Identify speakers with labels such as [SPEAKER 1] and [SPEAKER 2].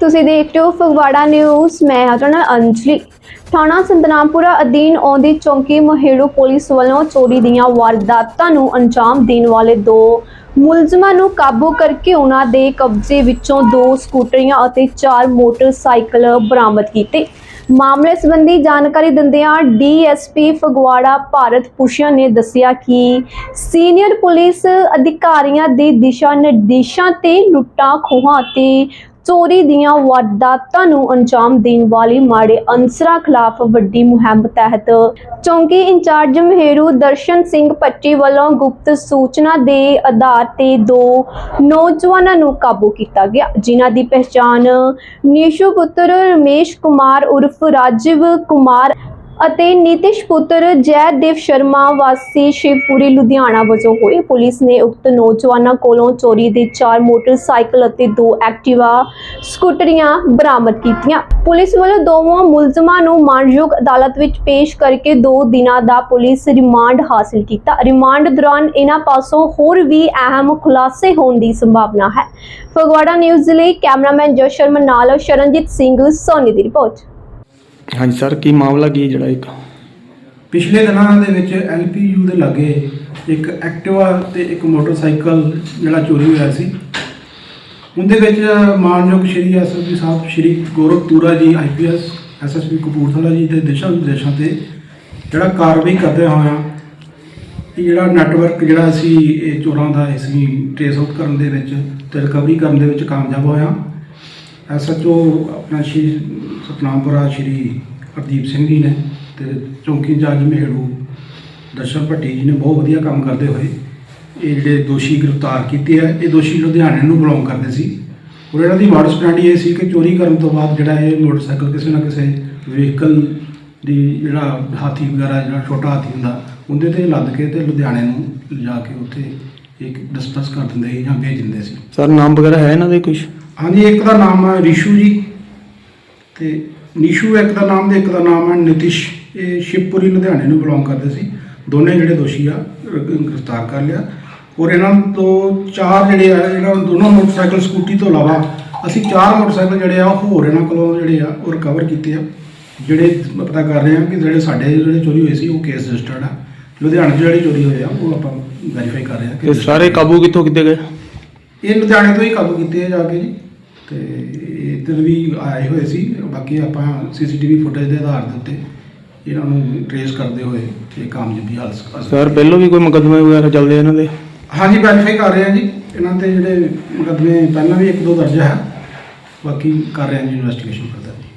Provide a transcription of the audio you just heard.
[SPEAKER 1] ਤੁਸੀਂ ਦੇਖ ਰਹੇ ਹੋ ਫਗਵਾੜਾ ਨਿਊਜ਼, ਮੈਂ ਹਾਂ ਤੁਹਾਡਾ ਅੰਜਲੀ। ਥਾਣਾ ਸੰਤਨਾਮਪੁਰਾ ਅਧੀਨ ਆਉਂਦੀ ਚੌਂਕੀ ਮਹੇੜੂ ਪੁਲਿਸ ਵੱਲੋਂ ਚੋਰੀ ਦੀਆਂ ਵਾਰਦਾਤਾਂ ਨੂੰ ਅੰਜਾਮ ਦੇਣ ਵਾਲੇ ਦੋ ਮੁਲਜ਼ਮਾਂ ਨੂੰ ਕਾਬੂ ਕਰਕੇ ਉਹਨਾਂ ਦੇ ਕਬਜ਼ੇ ਵਿੱਚੋਂ ਦੋ ਸਕੂਟਰੀਆਂ ਅਤੇ ਚਾਰ ਮੋਟਰਸਾਈਕਲ ਬਰਾਮਦ ਕੀਤੇ। ਮਾਮਲੇ ਸੰਬੰਧੀ ਜਾਣਕਾਰੀ ਦਿੰਦਿਆਂ ਡੀਐਸਪੀ ਫਗਵਾੜਾ ਭਾਰਤ ਭੂਸ਼ਣ ਨੇ ਦੱਸਿਆ ਕਿ ਸੀਨੀਅਰ ਪੁਲਿਸ ਅਧਿਕਾਰੀਆਂ ਦੇ ਦਿਸ਼ਾ ਨਿਰਦੇਸ਼ਾਂ ਤੇ ਲੁੱਟਾਂ ਖੋਹਾਂ ਅਤੇ ਚੋਰੀ ਦੀਆਂ ਵਾਰਦਾਤਾਂ ਨੂੰ ਅੰਜਾਮ ਦੇਣ ਵਾਲੇ ਮਾੜੇ ਅਨਸਰਾਂ ਖਿਲਾਫ ਵੱਡੀ ਮੁਹਿੰਮ ਤਹਿਤ। ਚੌਂਕੀ ਇੰਚਾਰਜ ਮਹਿਰੂ ਦਰਸ਼ਨ ਸਿੰਘ ਪੱਟੀ ਵੱਲੋਂ ਗੁਪਤ ਸੂਚਨਾ ਦੇ ਆਧਾਰ ਤੇ ਦੋ ਨੌਜਵਾਨਾਂ ਨੂੰ ਕਾਬੂ ਕੀਤਾ ਗਿਆ, ਜਿਨ੍ਹਾਂ ਦੀ ਪਛਾਣ ਨੀਸ਼ੂ ਪੁੱਤਰ ਰਮੇਸ਼ ਕੁਮਾਰ ਉਰਫ ਰਾਜੀਵ ਕੁਮਾਰ ਅਤੇ ਨੀਤਿਸ਼ ਪੁੱਤਰ ਜੈਦੇਵ ਸ਼ਰਮਾ ਵਾਸੀ ਸ਼ਿਵਪੁਰੀ, ਲੁਧਿਆਣਾ ਵਜੋਂ ਹੋਏ ਪੁਲਿਸ ਨੇ ਉਕਤ ਨੌਜਵਾਨਾਂ ਕੋਲੋਂ ਚੋਰੀ ਦੇ ਚਾਰ ਮੋਟਰਸਾਈਕਲ ਅਤੇ ਦੋ ਐਕਟਿਵਾ ਸਕੂਟਰੀਆਂ ਬਰਾਮਦ ਕੀਤੀਆਂ। ਪੁਲਿਸ ਵੱਲੋਂ ਦੋਵਾਂ ਮੁਲਜ਼ਮਾਂ ਨੂੰ ਮਾਨਯੋਗ ਅਦਾਲਤ ਵਿੱਚ ਪੇਸ਼ ਕਰਕੇ 2 ਦਿਨਾਂ ਦਾ ਪੁਲਿਸ ਰਿਮਾਂਡ ਹਾਸਲ ਕੀਤਾ। ਰਿਮਾਂਡ ਦੌਰਾਨ ਇਹਨਾਂ ਪਾਸੋਂ ਹੋਰ ਵੀ ਅਹਿਮ ਖੁਲਾਸੇ ਹੋਣ ਦੀ ਸੰਭਾਵਨਾ ਹੈ। ਫਗਵਾੜਾ ਨਿਊਜ਼ ਲਈ ਕੈਮਰਾਮੈਨ ਜਸ ਸ਼ਰਮਾ ਨਾਲ ਸ਼ਰਨਜੀਤ ਸਿੰਘ, ਸੋਨੀ ਦੀ ਰਿਪੋਰਟ।
[SPEAKER 2] ਹਾਂਜੀ ਸਰ, ਕੀ ਮਾਮਲਾ ਕੀ ਹੈ ਜਿਹੜਾ ਇੱਕ?
[SPEAKER 3] ਪਿਛਲੇ ਦਿਨਾਂ ਦੇ ਵਿੱਚ ਐਲਪੀਯੂ ਦੇ ਲਾਗੇ ਇੱਕ ਐਕਟਿਵਾ ਤੇ ਇੱਕ ਮੋਟਰਸਾਈਕਲ ਜਿਹੜਾ ਚੋਰੀ ਹੋਇਆ ਸੀ। ਉਹਦੇ ਵਿੱਚ ਮਾਨਯੋਗ ਸ਼੍ਰੀ ਐਸਐਸਪੀ ਸਾਹਿਬ, ਸ਼੍ਰੀ ਗੌਰਵ ਤੂਰਾ ਜੀ ਆਈਪੀਐਸ ਐਸਐਸਪੀ ਕਪੂਰਥਲਾ ਜੀ ਦੇ ਦਿਸ਼ਾ ਨਿਰਦੇਸ਼ਾਂ ਤੇ ਜਿਹੜਾ ਕਾਰਵਾਈ ਕਰਦੇ ਹੋਇਆ ਇਹ ਜਿਹੜਾ ਨੈਟਵਰਕ ਜਿਹੜਾ ਅਸੀਂ ਇਹ ਚੋਰਾਂ ਦਾ ਅਸੀਂ ਟ੍ਰੇਸ ਆਊਟ ਕਰਨ ਦੇ ਵਿੱਚ ਤੇ ਰਿਕਵਰੀ ਕਰਨ ਦੇ ਵਿੱਚ ਕਾਮਯਾਬ ਹੋਇਆ ਐਸਐਚਓ ਆਪਣਾ ਸ਼੍ਰੀ ਸਤਨਾਮਪੁਰਾ ਸ਼੍ਰੀ ਹਰਦੀਪ ਸਿੰਘ ਜੀ ਨੇ ਤੇ ਚੌਂਕੀ ਇੰਚਾਰਜ ਮਹਿੜੂ ਦਰਸ਼ਨ ਭੱਟੀ ਜੀ ਨੇ ਬਹੁਤ ਵਧੀਆ ਕੰਮ ਕਰਦੇ ਹੋਏ ਇਹ ਜਿਹੜੇ ਦੋਸ਼ੀ ਗ੍ਰਿਫਤਾਰ ਕੀਤੇ ਆ, ਇਹ ਦੋਸ਼ੀ ਲੁਧਿਆਣੇ ਨੂੰ ਬਿਲੋਂਗ ਕਰਦੇ ਸੀ। ਔਰ ਇਹਨਾਂ ਦੀ ਮਾਡਸ ਸਟੈਂਡੀ ਇਹ ਸੀ ਕਿ ਚੋਰੀ ਕਰਨ ਤੋਂ ਬਾਅਦ ਜਿਹੜਾ ਇਹ ਮੋਟਰਸਾਈਕਲ ਕਿਸੇ ਨਾ ਕਿਸੇ ਵਹੀਕਲ ਦੀ ਜਿਹੜਾ ਹਾਥੀ ਵਗੈਰਾ, ਜਿਹੜਾ ਛੋਟਾ ਹਾਥੀ ਹੁੰਦਾ, ਉਹਦੇ ਤੇ ਲੱਦ ਕੇ ਤੇ ਲੁਧਿਆਣੇ ਨੂੰ ਲਿਜਾ ਕੇ ਉੱਥੇ ਇੱਕ ਡਿਸਪਰਸ ਕਰ ਦਿੰਦੇ ਸੀ ਜਾਂ ਭੇਜ ਦਿੰਦੇ ਸੀ।
[SPEAKER 2] ਸਰ, ਨਾਮ ਵਗੈਰਾ ਹੈ ਇਹਨਾਂ ਦੇ ਕੁਝ
[SPEAKER 3] ਹਾਂਜੀ ਇੱਕ ਦਾ ਨਾਮ ਹੈ ਰਿਸ਼ੂ ਜੀ ਤੇ ਨੀਸ਼ੂ ਇੱਕ ਦਾ ਨਾਮ ਤੇ ਇੱਕ ਦਾ ਨਾਮ ਹੈ ਨਿਤਿਸ਼। ਇਹ ਸ਼ਿਵਪੁਰੀ ਲੁਧਿਆਣੇ ਨੂੰ ਬਿਲੋਂਗ ਕਰਦੇ ਸੀ। ਦੋਨੇ ਜਿਹੜੇ ਦੋਸ਼ੀ ਆ ਗ੍ਰਿਫਤਾਰ ਕਰ ਲਿਆ। ਔਰ ਇਹਨਾਂ ਤੋਂ ਚਾਰ ਜਿਹੜੇ ਆ ਇਹਨਾਂ ਦੋਨੋਂ ਮੋਟਰਸਾਈਕਲ ਸਕੂਟੀ ਤੋਂ ਇਲਾਵਾ ਅਸੀਂ ਚਾਰ ਮੋਟਰਸਾਈਕਲ ਜਿਹੜੇ ਆ ਹੋਰ ਇਹਨਾਂ ਕੋਲੋਂ ਜਿਹੜੇ ਆ ਉਹ ਰਿਕਵਰ ਕੀਤੇ ਆ। ਜਿਹੜੇ ਪਤਾ ਕਰ ਰਹੇ ਆ ਕਿ ਜਿਹੜੇ ਸਾਡੇ ਜਿਹੜੇ ਚੋਰੀ ਹੋਏ ਸੀ ਉਹ ਕੇਸ ਰਜਿਸਟਰਡ ਆ। ਲੁਧਿਆਣੇ 'ਚ ਜਿਹੜੀ ਚੋਰੀ ਹੋਈ ਆ ਉਹ ਆਪਾਂ ਵੈਰੀਫਾਈ ਕਰ ਰਹੇ ਆ
[SPEAKER 2] ਇਹ ਸਾਰੇ ਕਾਬੂ ਕਿੱਥੋਂ ਕੀਤੇ ਗਏ?
[SPEAKER 3] ਇਹ ਲੁਧਿਆਣੇ ਤੋਂ ਹੀ ਕਾਬੂ ਕੀਤੇ ਆ ਜਾ ਕੇ ਜੀ। ਤੇ ਇੱਧਰ ਵੀ ਆਏ ਹੋਏ ਸੀ ਬਾਕੀ ਆਪਾਂ ਸੀਸੀਟੀਵੀ ਫੁਟੇਜ ਦੇ ਆਧਾਰ ਦੇ ਉੱਤੇ ਇਹਨਾਂ ਨੂੰ ਟਰੇਸ ਕਰਦੇ ਹੋਏ ਇਹ ਕਾਮਯਾਬੀ ਹਾਸਲ ਕਰ
[SPEAKER 2] ਸਰ ਪਹਿਲੋਂ ਵੀ ਕੋਈ ਮੁਕੱਦਮੇ ਵਗੈਰਾ ਚੱਲਦੇ ਆ ਇਹਨਾਂ ਦੇ?
[SPEAKER 3] ਹਾਂਜੀ ਵੈਰੀਫਾਈ ਕਰ ਰਹੇ ਆ ਜੀ। ਇਹਨਾਂ ਤੇ ਜਿਹੜੇ ਮੁਕੱਦਮੇ ਪਹਿਲਾਂ ਵੀ ਇੱਕ ਦੋ ਦਰਜ ਹੈ। ਬਾਕੀ ਕਰ ਰਹੇ ਆ ਜੀ ਇਨਵੈਸਟੀਗੇਸ਼ਨ ਕਰਦਾ ਜੀ